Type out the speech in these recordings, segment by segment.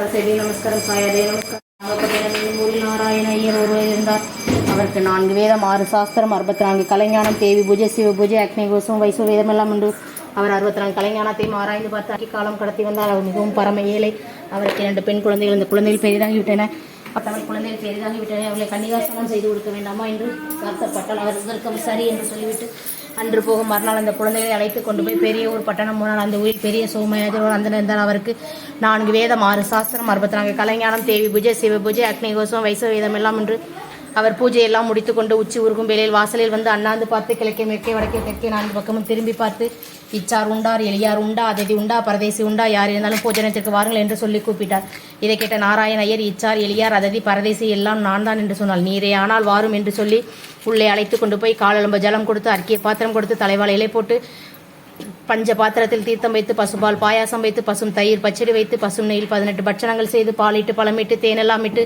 சரஸ்வதி நமஸ்காரம் சாயாதே நமஸ்காரம் ஊரில் நாராயண ஐயர் ஒருவர் இருந்தார். அவருக்கு நான்கு வேதம் ஆறு சாஸ்திரம் அறுபத்தி நான்கு கலைஞானம் தேவி பூஜை சிவ பூஜை அக்னி கோசம் வைசவ வேதம் எல்லாம் உண்டு. அவர் அறுபத்தி நான்கு கலைஞானத்தையும் ஆராய்ந்து பார்த்து அக்கி காலம் கடத்தி வந்தார். அவர் மிகவும் பரம ஏழை. அவருக்கு இரண்டு பெண் குழந்தைகள். இந்த குழந்தைகள் பெரிதாகிவிட்டன. அவள் குழந்தைகள் பெரிதாகிவிட்டன. அவர்களை கன்னிகாசனம் செய்து கொடுக்க வேண்டாமா என்று வருத்தப்பட்டால் அவர் இதற்கு சரி என்று சொல்லிவிட்டு அன்று போகும் மறுநாள் அந்த குழந்தைகளை அழைத்து கொண்டு போய் பெரிய ஒரு பட்டணம் போனால் அந்த ஊரில் பெரிய சோமயாஜர் அந்த இருந்தால் அவருக்கு நான்கு வேதம் ஆறு சாஸ்திரம் அறுபத்தி நான்கு கலைஞானம் தேவி பூஜை சிவ பூஜை அக்னிகோசம் வைசவ வேதம் எல்லாம் என்று அவர் பூஜையெல்லாம் முடித்துக்கொண்டு உச்சி உருகும் வேளையில் வாசலில் வந்து அண்ணாந்து பார்த்து கிழக்கே மேற்கே வடக்கே தெற்கே நான்கு பக்கமும் திரும்பி பார்த்து இச்சார் உண்டார் எளியார் உண்டா அதிதி உண்டா பரதேசி உண்டா யார் இருந்தாலும் போஜனத்திற்கு வாருங்கள் என்று சொல்லி கூப்பிட்டார். இதை கேட்ட நாராயண ஐயர் இச்சார் எளியார் அததி பரதேசி எல்லாம் நான் தான் என்று சொன்னால் நீரே ஆனால் வாரும் என்று சொல்லி உள்ளே அழைத்து கொண்டு போய் காலெலும்பு ஜலம் கொடுத்து அர்க்கிய பாத்திரம் கொடுத்து தலைவாழை இலை போட்டு பஞ்ச பாத்திரத்தில் தீர்த்தம் வைத்து பசுபால் பாயாசம் வைத்து பசும் தயிர் பச்சடி வைத்து பசும் நெயில் பதினெட்டு பட்சணங்கள் செய்து பாலிட்டு பழமிட்டு தேனெல்லாம் இட்டு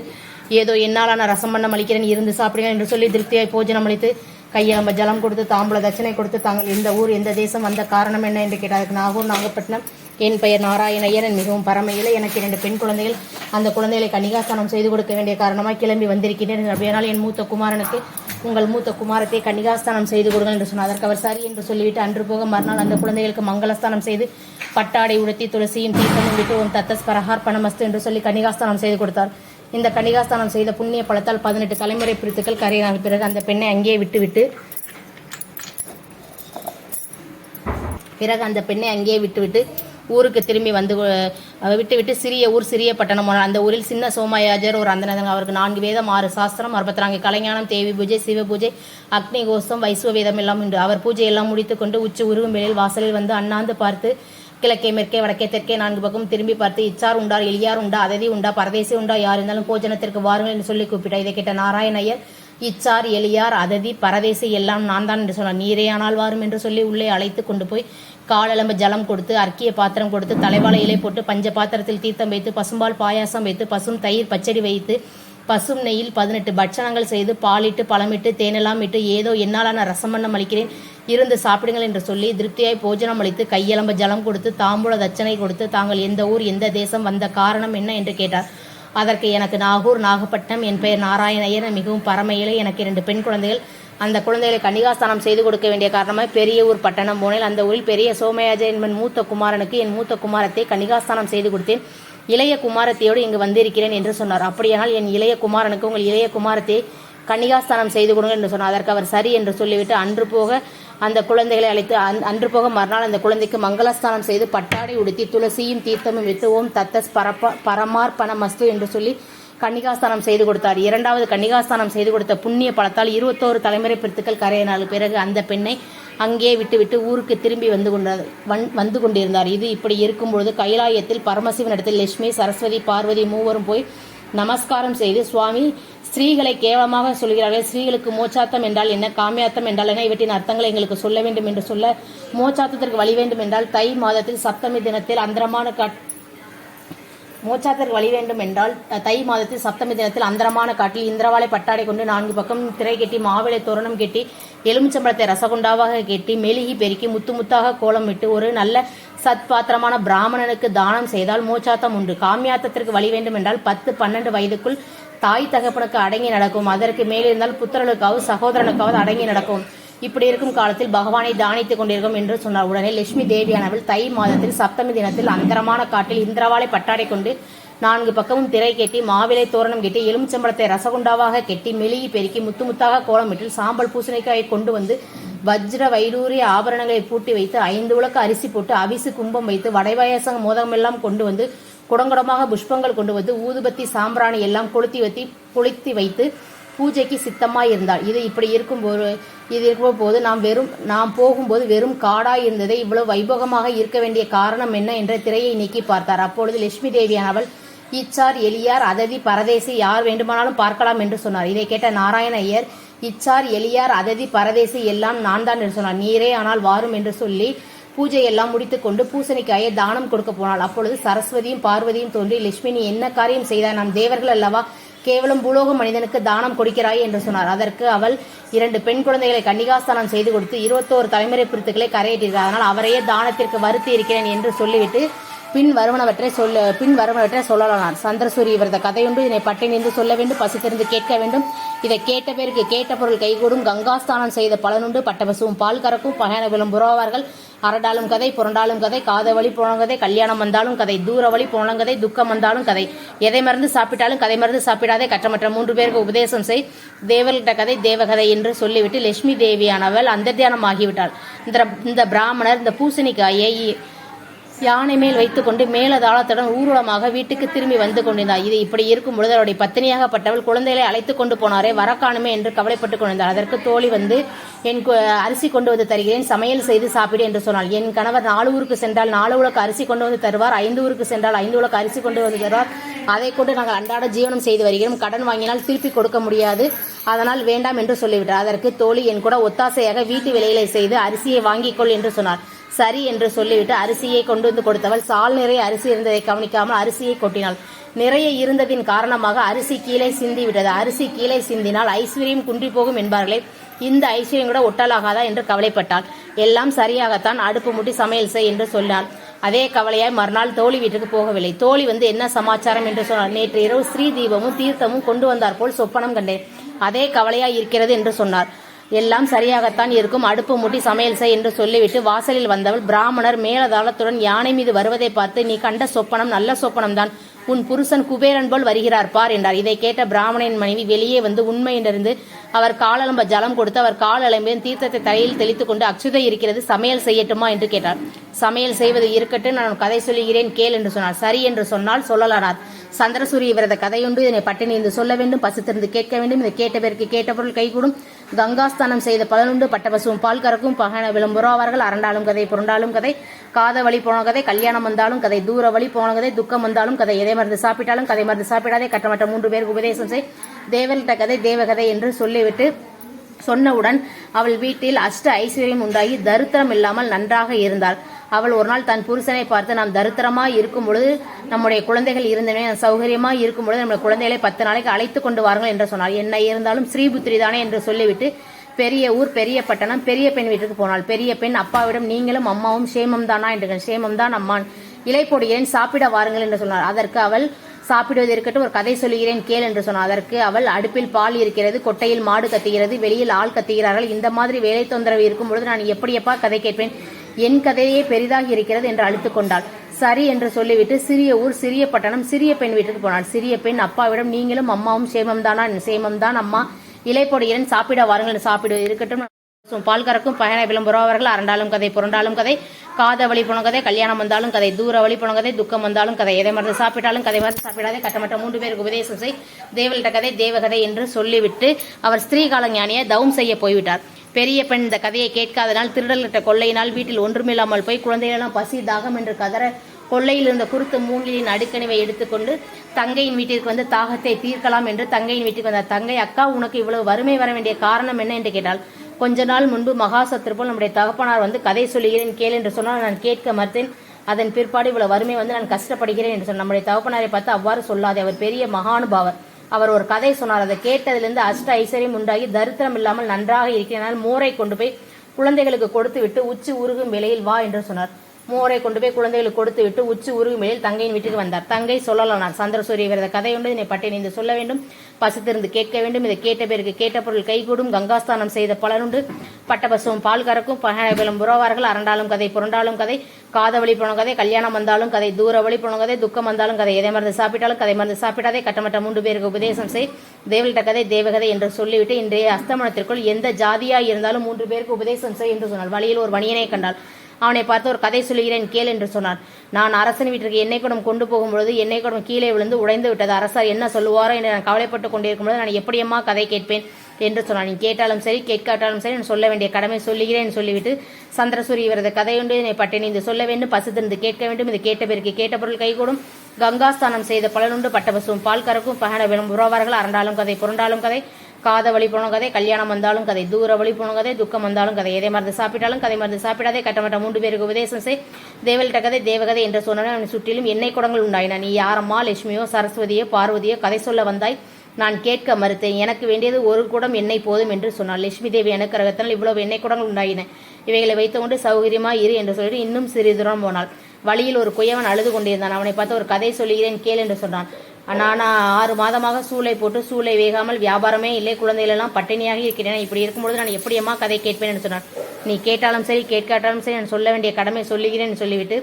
ஏதோ என்னாலான ரசம் பண்ண அளிக்கிறேன் இருந்து சாப்பிடுங்க என்று சொல்லி திருப்தியாய் போஜனம் அளித்து கையளம்ப ஜலம் கொடுத்து தாம்பூல தட்சணை கொடுத்து தாங்கள் எந்த ஊர் எந்த தேசம் வந்த காரணம் என்ன என்று கேட்டார் நாகூர் நாகப்பட்டினம் என் பெயர் நாராயண ஐயரன் மிகவும் பரமையில் எனக்கு இரண்டு பெண் குழந்தைகள். அந்த குழந்தைகளை கன்னிகாஸ்தானம் செய்து கொடுக்க வேண்டிய காரணமாக கிளம்பி வந்திருக்கிறேன் அப்படியானால் என் மூத்த குமாரனுக்கு உங்கள் மூத்த குமாரத்தை கன்னிகாஸ்தானம் செய்து கொடுங்கள் என்று சொன்னார். அதற்கு அவர் சரி என்று சொல்லிவிட்டு அன்று போக மறுநாள் அந்த குழந்தைகளுக்கு மங்களஸ்தானம் செய்து பட்டாடை உடுத்தி துளசியும் தீர்த்தமும் விட்டு உன் தத்தஸ் பரஹார் பணமஸ்து என்று சொல்லி கன்னிகாஸ்தானம் செய்து கொடுத்தார். இந்த கன்னிகாஸ்தானம் செய்த புண்ணிய பலத்தால் பதினெட்டு தலைமுறை பிரித்துக்கள் கரையினால் பிறகு அந்த பெண்ணை அங்கேயே விட்டுவிட்டு பிறகு அந்த பெண்ணை அங்கேயே விட்டுவிட்டு ஊருக்கு திரும்பி வந்து விட்டு விட்டு சிறிய ஊர் சிறிய பட்டணம். போனார். அந்த ஊரில் சின்ன சோமயாஜர் ஒரு அந்தநாதன் அவருக்கு நான்கு வேதம் ஆறு சாஸ்திரம் அறுபத்தி கலைஞானம் தேவி பூஜை சிவ பூஜை அக்னி கோஷம் வைசுவ வேதம் எல்லாம் உண்டு. அவர் பூஜை எல்லாம் முடித்துக்கொண்டு உச்சி உருகும் வெளியில் வாசலில் வந்து அண்ணாந்து பார்த்து கிழக்கே மேற்கே வடக்கே தெற்கே நான்கு பக்கம் திரும்பி பார்த்து இச்சார் உண்டார் எளியார் உண்டா அததி உண்டா பரதேசி உண்டா யார் இருந்தாலும் போஜனத்திற்கு வாருங்கள் என்று சொல்லி கூப்பிட்டார். இதை கேட்ட நாராயண ஐயர் இச்சார் எளியார் அததி பரதேசி எல்லாம் நான் தான் என்று சொன்னார். நீரே ஆனால் வாரும் என்று சொல்லி உள்ளே அழைத்து கொண்டு போய் காலெலும்பு ஜலம் கொடுத்து அர்க்கிய பாத்திரம் கொடுத்து தலைவாழை இலை போட்டு பஞ்ச பாத்திரத்தில் தீர்த்தம் வைத்து பசும்பால் பாயாசம் வைத்து பசும் தயிர் பச்சடி வைத்து பசும் நெய்யில் பதினெட்டு பட்சணங்கள் செய்து பாலிட்டு பழமிட்டு தேனெல்லாம் இட்டு ஏதோ என்னாலான ரசமன்னம் அளிக்கிறேன். இருந்து சாப்பிடுங்கள் என்று சொல்லி திருப்தியாய் போஜனம் அளித்து கையலம்ப ஜலம் கொடுத்து தாம்பூல தட்சணை கொடுத்து தாங்கள் எந்த ஊர் எந்த தேசம் வந்த காரணம் என்ன என்று கேட்டார். அதற்கு எனக்கு நாகூர் நாகப்பட்டினம் என் பெயர் நாராயணையர் மிகவும் பரமையிலே எனக்கு இரண்டு பெண் குழந்தைகள். அந்த குழந்தைகளை கன்னிகாஸ்தானம் செய்து கொடுக்க வேண்டிய காரணமாக பெரிய ஊர் பட்டணம் போனேன் அந்த ஊரில் பெரிய சோமயாஜ என்பன் மூத்த குமாரனுக்கு என் மூத்த குமாரத்தை கன்னிகாஸ்தானம் செய்து கொடுத்தேன். இளைய குமாரத்தையோடு இங்கு வந்திருக்கிறேன் என்று சொன்னார். அப்படியானால் என் இளைய குமாரனுக்கு உங்கள் இளைய குமாரத்தை கன்னிகாஸ்தானம் செய்து கொடுங்க என்று சொன்னார். அதற்கு அவர் சரி என்று சொல்லிவிட்டு அன்று போக அந்த குழந்தைகளை அழைத்து அந் அன்று போக மறுநாள் அந்த குழந்தைக்கு மங்களஸ்தானம் செய்து பட்டாடை உடுத்தி துளசியும் தீர்த்தமும் விட்டு ஓம் தத்தஸ் பரப்ப பரமார்ப்பண மஸ்து என்று சொல்லி கன்னிகாஸ்தானம் செய்து கொடுத்தார். இரண்டாவது கன்னிகாஸ்தானம் செய்து கொடுத்த புண்ணிய பலத்தால் இருபத்தோரு தலைமுறை பிரித்துக்கள் கரையினால் பிறகு அந்த பெண்ணை அங்கே விட்டுவிட்டு ஊருக்கு திரும்பி வந்து கொண்டார் வந் வந்து கொண்டிருந்தார். இது இப்படி இருக்கும்பொழுது கைலாயத்தில் பரமசிவனிடத்தில் லட்சுமி சரஸ்வதி பார்வதி மூவரும் போய் நமஸ்காரம் செய்து சுவாமி ஸ்ரீகளை கேவலமாக சொல்கிறார்கள். ஸ்ரீகளுக்கு மோச்சாத்தம் என்றால் என்ன? காமியாத்தம் என்றால் என்ன? இவற்றின் அர்த்தங்களை எங்களுக்கு சொல்ல வேண்டும் என்று சொல்ல மோச்சாத்தத்திற்கு வழி வேண்டும் என்றால் தை மாதத்தில் சப்தமி தினத்தில் அந்தரமான மோட்சாத்திற்கு வழி வேண்டும் என்றால் தை மாதத்தில் சப்தமி தினத்தில் அந்தரமான காட்டில் இந்திரவாளை பட்டாடை கொண்டு நான்கு பக்கம் திரை கட்டி மாவிளை தோரணம் கட்டி எலுமிச்சம்பழத்தை ரசகுண்டாவாக கட்டி மெழுகி பெருக்கி முத்து முத்தாக கோலம் விட்டு ஒரு நல்ல சத்பாத்திரமான பிராமணனுக்கு தானம் செய்தால் மூச்சாத்தம் உண்டு. காமியாத்தத்திற்கு வழி வேண்டும் என்றால் பத்து பன்னெண்டு வயதுக்குள் தாய் தகப்பனுக்கு அடங்கி நடக்கும். அதற்கு மேலிருந்தால் புத்திரனுக்காவது சகோதரனுக்காவது அடங்கி நடக்கும். இப்படி இருக்கும் காலத்தில் பகவானை தானித்துக் கொண்டிருக்கும் என்று சொன்னார். உடனே லட்சுமி தேவியானவள் தை மாதத்தில் சப்தமி தினத்தில் அந்தரமான காட்டில் இந்திரவாளை பட்டாடை கொண்டு நான்கு பக்கமும் திரை கெட்டி மாவிலை தோரணம் கட்டி எலுமிச்சம்பழத்தை ரசகுண்டாவாக கெட்டி மெலியை பெருக்கி முத்து முத்தாக கோலமிட்டு சாம்பல் பூசணிக்காயை கொண்டு வந்து வஜ்ர வைரூரிய ஆபரணங்களை பூட்டி வைத்து ஐந்து உலக்கு அரிசி போட்டு அவிசு கும்பம் வைத்து வடைவாயசம் மோதகமெல்லாம் கொண்டு வந்து குடங்குடமாக புஷ்பங்கள் கொண்டு வந்து ஊதுபத்தி சாம்பிராணி எல்லாம் கொளுத்தி வைத்து குளித்தி வைத்து பூஜைக்கு சித்தமாக இருந்தாள். இது இப்படி இருக்கும்போது இது இருக்கும் போது நாம் வெறும் நாம் போகும்போது வெறும் காடாய் இருந்ததை இவ்வளவு வைபோகமாக இருக்க வேண்டிய காரணம் என்ன என்ற திரையை நீக்கி பார்த்தார். அப்பொழுது லட்சுமி தேவியானவள் இச்சார் எளியார் அததி பரதேசி யார் வேண்டுமானாலும் பார்க்கலாம் என்று சொன்னார். இதை கேட்ட நாராயண ஐயர் இச்சார் எளியார் அததி பரதேசி எல்லாம் நான் தான் என்று சொன்னார். நீரே ஆனால் வாரும் என்று சொல்லி பூஜையெல்லாம் முடித்துக்கொண்டு பூசணிக்காயை தானம் கொடுக்க போனாள். அப்பொழுது சரஸ்வதியும் பார்வதியும் தோன்றி லட்சுமி நீ என்ன காரியம் செய்தாய்? நாம் தேவர்கள் அல்லவா? கேவலம் பூலோக மனிதனுக்கு தானம் கொடுக்கிறாய் என்று சொன்னார். அதற்கு அவள் இரண்டு பெண் குழந்தைகளை கன்னிகாஸ்தானம் செய்து கொடுத்து இருபத்தோரு தலைமுறை பிரித்துக்களை கரையேற்றிருக்கிறார். அதனால் அவரையே தானத்திற்கு வருத்தி இருக்கிறேன் என்று சொல்லிவிட்டு பின் வருவனவற்றை சொல்ல பின் வருவனவற்றை சொல்லலாம். சந்திரசூரி இவரது கதையுண்டு. இதனை பட்டினிந்து சொல்ல வேண்டும் பசித்திருந்து கேட்க வேண்டும். இதை கேட்ட பேருக்கு கேட்ட பொருள் கைகூடும். கங்காஸ்தானம் செய்த பலனுண்டு. பட்டபசுவும் பால் கறக்கும். பகையன விழும் புறவார்கள் அரடாலும் கதை புரண்டாலும் கதை. காத வழி போனங்கதை கல்யாணம் வந்தாலும் கதை. தூர வழி போனங்கதை துக்கம் வந்தாலும் கதை. எதை மருந்து சாப்பிட்டாலும் கதை மருந்து சாப்பிடாதே. கற்றமற்ற மூன்று பேருக்கு உபதேசம் செய். தேவர்கிட்ட கதை தேவகதை என்று சொல்லிவிட்டு லட்சுமி தேவியானவள் அந்தர்த்தியானம் ஆகிவிட்டாள் இந்த இந்த பிராமணர் இந்த பூசணிக்காயை யானை மேல் வைத்துக்கொண்டு மேலதாளத்துடன் ஊர்வலமாக வீட்டுக்கு திரும்பி வந்து கொண்டிருந்தார். இது இப்படி இருக்கும் பொழுது அவருடைய பத்தினியாகப்பட்டவள் குழந்தைகளை அழைத்து கொண்டு போனாரே வரக்காணுமே என்று கவலைப்பட்டுக் கொண்டிருந்தார். அதற்கு தோழி வந்து என் கு- அரிசி கொண்டு வந்து தருகிறேன் சமையல் செய்து சாப்பிடு என்று சொன்னாள். என் கணவர் நாலு ஊருக்கு சென்றால் நாலு உலக அரிசி கொண்டு வந்து தருவார் ஐந்து ஊருக்கு சென்றால் ஐந்து உலக அரிசி கொண்டு வந்து தருவார். அதை கொண்டு நாங்கள் அன்றாட ஜீவனம் செய்து வருகிறோம். கடன் வாங்கினால் திருப்பி கொடுக்க முடியாது. அதனால் வேண்டாம் என்று சொல்லிவிட்டார். அதற்கு தோழி என் கூட ஒத்தாசையாக வீட்டு வேலைகளை செய்து அரிசியை வாங்கிக்கொள் என்று சொன்னார். சரி என்று சொல்லிவிட்டு அரிசியை கொண்டு வந்து கொடுத்தவள். சால் நிறைய அரிசி இருந்ததை கவனிக்காமல் அரிசியை கொட்டினாள். நிறைய இருந்ததின் காரணமாக அரிசி கீழே சிந்தி விட்டது. அரிசி கீழே சிந்தினால் ஐஸ்வர்யம் குன்றி போகும் என்பார்களே. இந்த ஐஸ்வர்யம் கூட ஒட்டலாகாதா என்று கவலைப்பட்டாள். எல்லாம் சரியாகத்தான் அடுப்பு முட்டி சமையல் செய் என்று சொன்னாள். அதே கவலையாய் மறுநாள் தோழி வீட்டுக்கு போகவில்லை. தோழி வந்து என்ன சமாச்சாரம் என்று சொன்னார் நேற்று இரவு ஸ்ரீ தீபமும் தீர்த்தமும் கொண்டு வந்தார் போல் சொப்பனம் கண்டேன். அதே கவலையாய் இருக்கிறது என்று சொன்னார். எல்லாம் சரியாகத்தான் இருக்கும். அடுப்பு மூட்டி சமையல் செய் என்று சொல்லிவிட்டு வாசலில் வந்தவள் பிராமணர் மேலதாளத்துடன் யானை மீது வருவதை பார்த்து நீ கண்ட சொப்பனம் நல்ல சொப்பனம்தான். உன் புருஷன் குபேரன் போல் வருகிறார் பார் என்றார். இதை கேட்ட பிராமணனின் மனைவி வெளியே வந்து உண்மையிலிருந்து அவர் காலலம்ப ஜலம் கொடுத்து அவர் காலலம்பின் தீர்த்தத்தை தலையில் தெளித்துக் கொண்டு அச்சுதை இருக்கிறது சமையல் செய்யட்டுமா? என்று கேட்டார். சமையல் செய்வது இருக்கட்டும் நான் கதை சொல்லுகிறேன் கேள் என்று சொன்னார். சரி என்று சொன்னால் சொல்லலானார். சந்திரசூரி இவரது கதையுண்டு இதனை பட்டினி என்று சொல்ல வேண்டும் பசித்திருந்து கேட்க வேண்டும். இதை கேட்ட பேருக்கு கேட்ட பொருள் கைகூடும். கங்காஸ்தானம் செய்த பலனுண்டு பட்டபசுவும் பால் கறக்கும் பகன அவர்கள் அரண்டாலும் கதை புரண்டாலும் கதை காத வழி போன கதை கல்யாணம் வந்தாலும் கதை தூர வழி போன கதை துக்கம் வந்தாலும் கதை எதை மருந்து சாப்பிட்டாலும் கதை மருந்து சாப்பிடாதே கட்டமட்ட மூன்று பேருக்கு உபதேசம் செய் தேவல்கிட்ட கதை தேவகதை என்று சொல்லிவிட்டு சொன்னவுடன் அவள் வீட்டில் அஷ்ட ஐஸ்வர்யம் உண்டாகி தரித்திரம் இல்லாமல் நன்றாக இருந்தாள். அவள் ஒரு நாள் தன் புருஷனை பார்த்து நாம் தரித்திரமாக இருக்கும் பொழுது நம்முடைய குழந்தைகள் இருந்தனே சௌகரியமாக இருக்கும் பொழுது நம்முடைய குழந்தைகளை பத்து நாளைக்கு அழைத்து கொண்டு வாருங்கள் என்று சொன்னாள். என்ன இருந்தாலும் ஸ்ரீபுத்திரி தானே என்று சொல்லிவிட்டு பெரிய ஊர் பெரிய பட்டணம் பெரிய பெண் வீட்டுக்கு போனாள். பெரிய பெண் அப்பாவிடம் நீங்களும் அம்மாவும் சேமம் தானா? என்று சேமம் தான் அம்மான். இலை போடுகிறேன் சாப்பிட வாருங்கள்? என்று சொன்னார் அதற்கு அவள் சாப்பிடுவது இருக்கட்டும் ஒரு கதை சொல்லுகிறேன் கேள் என்று சொன்னார் அதற்கு அவள் அடுப்பில் பால் இருக்கிறது கொட்டையில் மாடு கத்துகிறது வெளியில் ஆள் கத்துகிறார்கள். இந்த மாதிரி வேலை தொந்தரவு இருக்கும் பொழுது நான் எப்படியப்பா கதை கேட்பேன்? என் கதையே பெரிதாக இருக்கிறது என்று அழுத்துக்கொண்டாள் சரி என்று சொல்லிவிட்டு சிறிய ஊர் சிறிய பட்டணம் சிறிய பெண் வீட்டுக்கு போனாள். சிறிய பெண் அப்பாவிடம் நீங்களும் அம்மாவும் சேமம் சேமம்தான் அம்மா. இலை போடுகிறேன் சாப்பிட வாருங்கள் சாப்பிடு. இருக்கட்டும். பால் கறக்கும் பயண விளம்புறவர்கள் அரண்டாலும் கதை புரண்டாலும் கதை. காத வழி போன கதை கல்யாணம் வந்தாலும் கதை. தூர வழி போன கதை துக்கம் வந்தாலும் கதை. எதை மருந்து சாப்பிட்டாலும் கதை மருந்து சாப்பிடாதே. கட்டமட்ட மூன்று பேருக்கு உபதேசம் செய். தேவல்கிட்ட கதை தேவகதை என்று சொல்லிவிட்டு அவர் ஸ்திரீகால ஞானியை தவம் செய்ய போய்விட்டார். பெரிய பெண் இந்த கதையை கேட்காதனால் திருடல்கிட்ட கொள்ளையினால் வீட்டில் ஒன்றுமில்லாமல் போய் குழந்தைகளெல்லாம் பசி தாகம் என்று கதற கொள்ளையில் இருந்த குருத்து மூங்கிலின் அடுக்கணிவை எடுத்துக்கொண்டு தங்கையின் வீட்டிற்கு வந்து தாகத்தை தீர்க்கலாம் என்று தங்கையின் வீட்டுக்கு வந்தார். தங்கை அக்கா உனக்கு இவ்வளவு வறுமை வர வேண்டிய காரணம் என்ன? என்று கேட்டால் கொஞ்ச நாள் முன்பு மகாசத்திரு போல் நம்முடைய தகப்பனார் வந்து கதை சொல்லுகிறேன் கேள் என்று சொன்னால் நான் கேட்க மறுத்தேன். அதன் பிற்பாடு இவ்வளவு வறுமை வந்து நான் கஷ்டப்படுகிறேன் என்று சொன்ன நம்முடைய தகப்பனாரை பார்த்து அவ்வாறு சொல்லாதே அவர் பெரிய மகானுபாவர். அவர் ஒரு கதை சொன்னார். அதை கேட்டதிலிருந்து அஷ்ட ஐஸ்வர்யம் உண்டாகி தரித்திரம் இல்லாமல் நன்றாக இருக்கிறனால் மோரை கொண்டு போய் குழந்தைகளுக்கு கொடுத்து விட்டு உச்சி உருகும் விலையில் வா என்று சொன்னார். மோரை கொண்டு போய் குழந்தைகளுக்கு கொடுத்து விட்டு உச்சி உருகும் தங்கையின் வீட்டுக்கு வந்தார். தங்கை சொல்லலாம் சந்திர சூரிய விரத கதை உண்டு இதனை பட்டினிந்து சொல்ல வேண்டும். பசித்திருந்து கேட்க வேண்டும் இதை கேட்ட பேருக்கு கேட்ட பொருள் கைகூடும். கங்காஸ்தானம் செய்த பலனுண்டு பட்டபசுவும் பால் கறக்கும் பகலும் புறவார்கள் அரண்டாலும் கதை புரண்டாலும் கதை காதவழி போன கதை கல்யாணம் வந்தாலும் கதை தூர வழி போன கதை துக்கம் வந்தாலும் கதை எதை மருந்து சாப்பிட்டாலும் கதை மருந்து சாப்பிடாதே கட்டமட்ட மூன்று பேருக்கு உபதேசம் செய். தேவல்கிட்ட கதை தேவகதை என்று சொல்லிவிட்டு இன்றைய அஸ்தமனத்திற்குள் எந்த ஜாதியாய் இருந்தாலும் மூன்று பேருக்கு உபதேசம் செய் என்று சொன்னால் வழியில் ஒரு வணியனை கண்டாள். அவனை பார்த்து ஒரு கதை சொல்லுகிறேன் கேள் என்று சொன்னான். நான் அரசன் வீட்டிற்கு எண்ணெய் குடம் கொண்டு போகும் பொழுது எண்ணெய் குடம் கீழே விழுந்து உடைந்து விட்டது. அரசர் என்ன சொல்லுவாரோ என்று நான் கவலைப்பட்டு கொண்டிருக்கும் போது நான் எப்படியம்மா கதை கேட்பேன் என்று சொன்னான். நீ கேட்டாலும் சரி கேட்காட்டாலும் சரி நான் சொல்ல வேண்டிய கடமை சொல்லுகிறேன் சொல்லிவிட்டு சந்திரசூரி இவரது கதையுண்டு என்னை பட்டேன் இது சொல்ல வேண்டும் பசுத்திருந்து கேட்க வேண்டும். இது கேட்ட பிறகு கேட்ட பொருள் கைகூடும் கங்காஸ்தானம் செய்த பலனுண்டு பட்டபசுவும் பால் கறக்கும் பகன விளம்புறவார்கள் புறவார்கள் அரண்டாலும் கதை புரண்டாலும் கதை காத வழி போன கதை கல்யாணம் வந்தாலும் கதை தூர வழி போன கதை துக்கம் வந்தாலும் கதை எதை மருந்து சாப்பிட்டாலும் கதை மருந்து சாப்பிடாதே கட்டமட்ட மூன்று பேருக்கு உபதேசம் செய். தேவல்கிட்ட கதை தேவகதை என்று சொன்னவன் அவன் சுற்றிலும் எண்ணெய் குடங்கள் உண்டாயின. நீ யாரம்மா லட்சுமியோ சரஸ்வதியோ பார்வதியோ கதை சொல்ல வந்தாய்? நான் கேட்க மறுத்தேன். எனக்கு வேண்டியது ஒரு குடம் எண்ணெய் போதும் என்று சொன்னாள். லட்சுமி தேவி எனக்கு ரகத்தினால் இவ்வளவு எண்ணெய் குடங்கள் உண்டாயின. இவைகளை வைத்துக்கொண்டு சௌகரியமா இரு என்று சொல்லிட்டு இன்னும் சிறிது தூரம் போனாள். வழியில் ஒரு குயவன் அழுது கொண்டிருந்தான். அவனை பார்த்து ஒரு கதை சொல்லுகிறேன் கேள் என்று சொன்னான். நான் ஆறு மாதமாக சூளை போட்டு சூளை வேகாமல் வியாபாரமே இல்லை குழந்தைகளெல்லாம் பட்டினியாக இருக்கிறேன். இப்படி இருக்கும்பொழுது நான் எப்படியம்மா கதை கேட்பேன்? என்று சொன்னான். நீ கேட்டாலும் சரி கேட்காட்டாலும் சரி நான் சொல்ல வேண்டிய கடமை சொல்லுகிறேன் சொல்லிவிட்டு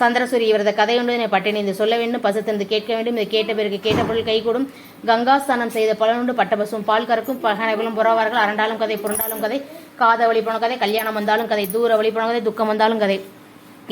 சந்திரசூரி இவரது கதை ஒன்று என்னை பட்டினி இது சொல்ல வேண்டும் பசுத்தந்து கேட்க வேண்டும். இதை கேட்ட பிறகு கேட்ட பொருள் கைகூடும் கங்கா ஸ்நானம் செய்த பலனுண்டு பட்ட பசும் பால் கறக்கும் பகனவிலும் புறவார்கள் அரண்டாலும் கதை புரண்டாலும் கதை காத வழி போன கதை கல்யாணம் வந்தாலும் கதை தூர வழி போன கதை துக்கம் வந்தாலும் கதை.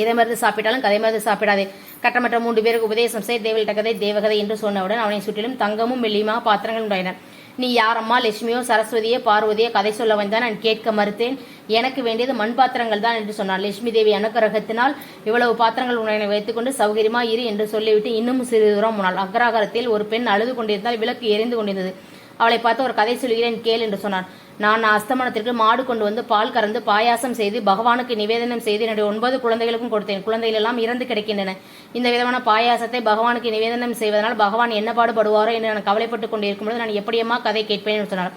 இதை மருந்து சாப்பிட்டாலும் கதை மருந்து சாப்பிடாதே. கட்டமற்ற மூன்று பேருக்கு உபதேசம் செய் தேவல்ட கதை தேவகதை என்று சொன்னவுடன் அவனை சுற்றிலும் தங்கமும் மெல்லியுமா பாத்திரங்கள் உண்டாயின. நீ யாரம்மா லட்சுமியோ சரஸ்வதியோ பார்வதியோ கதை சொல்ல வந்தான் நான் கேட்க மறுத்தேன். எனக்கு வேண்டியது மண் பாத்திரங்கள் தான் என்று சொன்னார். லட்சுமி தேவி அனுக்கிரகத்தினால் இவ்வளவு பாத்திரங்கள் உன்னை வைத்துக்கொண்டு சௌகரியமா இரு என்று சொல்லிவிட்டு இன்னும் சிறிது தூரம் முன்னால் அக்ராகரத்தில் ஒரு பெண் அழுது கொண்டிருந்தால் விளக்கு எரிந்து கொண்டிருந்தது. அவளை பார்த்து ஒரு கதை சொல்கிறேன் கேள் என்று சொன்னான். நான் அஸ்தமனத்திற்கு மாடு கொண்டு வந்து பால் கறந்து பாயாசம் செய்து பகவானுக்கு நிவேதனம் செய்து என்னுடைய ஒன்பது குழந்தைகளுக்கும் கொடுத்தேன். குழந்தைகள் எல்லாம் இறந்து கிடக்கின்றன. இந்த விதமான பாயாசத்தை பகவானுக்கு நிவேதனம் செய்வதனால் பகவான் என்ன பாடுபடுவாரோ என்று நான் கவலைப்பட்டுக் கொண்டிருக்கும் பொழுது நான் எப்படியம்மா கதை கேட்பேன் என்று சொன்னார்.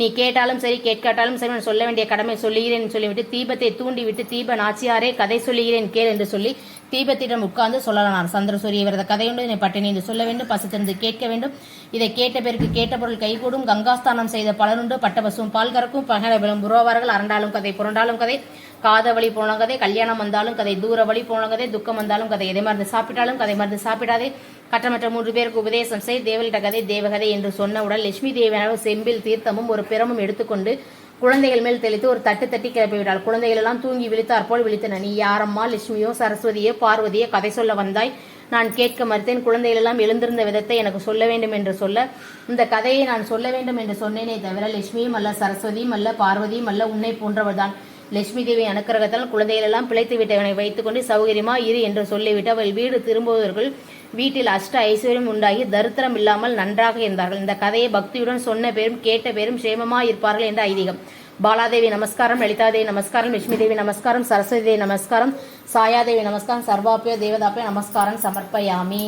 நீ கேட்டாலும் சரி கேட்காட்டாலும் சரி நான் சொல்ல வேண்டிய கடமை சொல்லுகிறேன் சொல்லிவிட்டு தீபத்தை தூண்டிவிட்டு தீப நாச்சியாரே கதை சொல்லுகிறேன் கேள் என்று சொல்லி தீபத்திடம் உட்கார்ந்து சொல்லலாம். சந்திரசூரி இவரது கதையுண்டு. என்னை பட்டினி என்று சொல்ல வேண்டும். பசித்திருந்து கேட்க வேண்டும். இதை கேட்ட பிறகு கேட்ட பொருள் கைகூடும். கங்காஸ்தானம் செய்த பலனுண்டு. பட்டபசும் பால் கறக்கும். பகலவிலும் புரோவார்கள் அரண்டாலும் கதை புரண்டாலும் கதை. காத வழி போன கதை. கல்யாணம் வந்தாலும் கதை. தூர வழி போன கதை. துக்கம் வந்தாலும் கதை. எதை மருந்து சாப்பிட்டாலும் கதை மருந்து சாப்பிடாதே. கட்டமற்ற மூன்று பேருக்கு உபதேசம் செய். தேவலிட்ட கதை தேவகதை என்று சொன்னவுடன் லட்சுமி தேவியான செம்பில் தீர்த்தமும் ஒரு பிரமும் எடுத்துக்கொண்டு குழந்தைகள் மேல் தெளித்து ஒரு தட்டு தட்டி கிளப்பி விட்டாள் குழந்தைகள் எல்லாம் தூங்கி விழித்தார் போல் விழித்தன. நீ யாரம்மா? லட்சுமியோ சரஸ்வதியோ பார்வதியோ கதை சொல்ல வந்தாய்? நான் கேட்க மறுத்தேன். குழந்தைகள் எல்லாம் எழுந்திருந்த விதத்தை எனக்கு சொல்ல வேண்டும் என்று சொல்ல. இந்த கதையை நான் சொல்ல வேண்டும் என்று சொன்னேனே தவிர லட்சுமியும் அல்ல சரஸ்வதியும் அல்ல பார்வதியும் அல்ல உன்னை போன்றவர்தான். லட்சுமி தேவி அனுக்கிரகத்தால் குழந்தைகள் எல்லாம் பிழைத்து விட்டவனை வைத்துக்கொண்டு சௌகரியமா இரு என்று சொல்லிவிட்டு அவள் வீடு திரும்புவதற்குள் வீட்டில் அஷ்ட ஐஸ்வர்யம் உண்டாகி தரித்திரம் இல்லாமல் நன்றாக இருந்தார்கள். இந்த கதையை பக்தியுடன் சொன்ன பேரும் கேட்ட பேரும் சேமமாக இருப்பார்கள் என்ற ஐதீகம். பாலாதேவி நமஸ்காரம் லலிதாதேவி நமஸ்காரம் லட்சுமி தேவி நமஸ்காரம் சரஸ்வதி தேவி நமஸ்காரம் சாயாதேவி நமஸ்காரம் சர்வாப்பிய தேவதாப்பிய நமஸ்காரம் சமர்ப்பயாமி.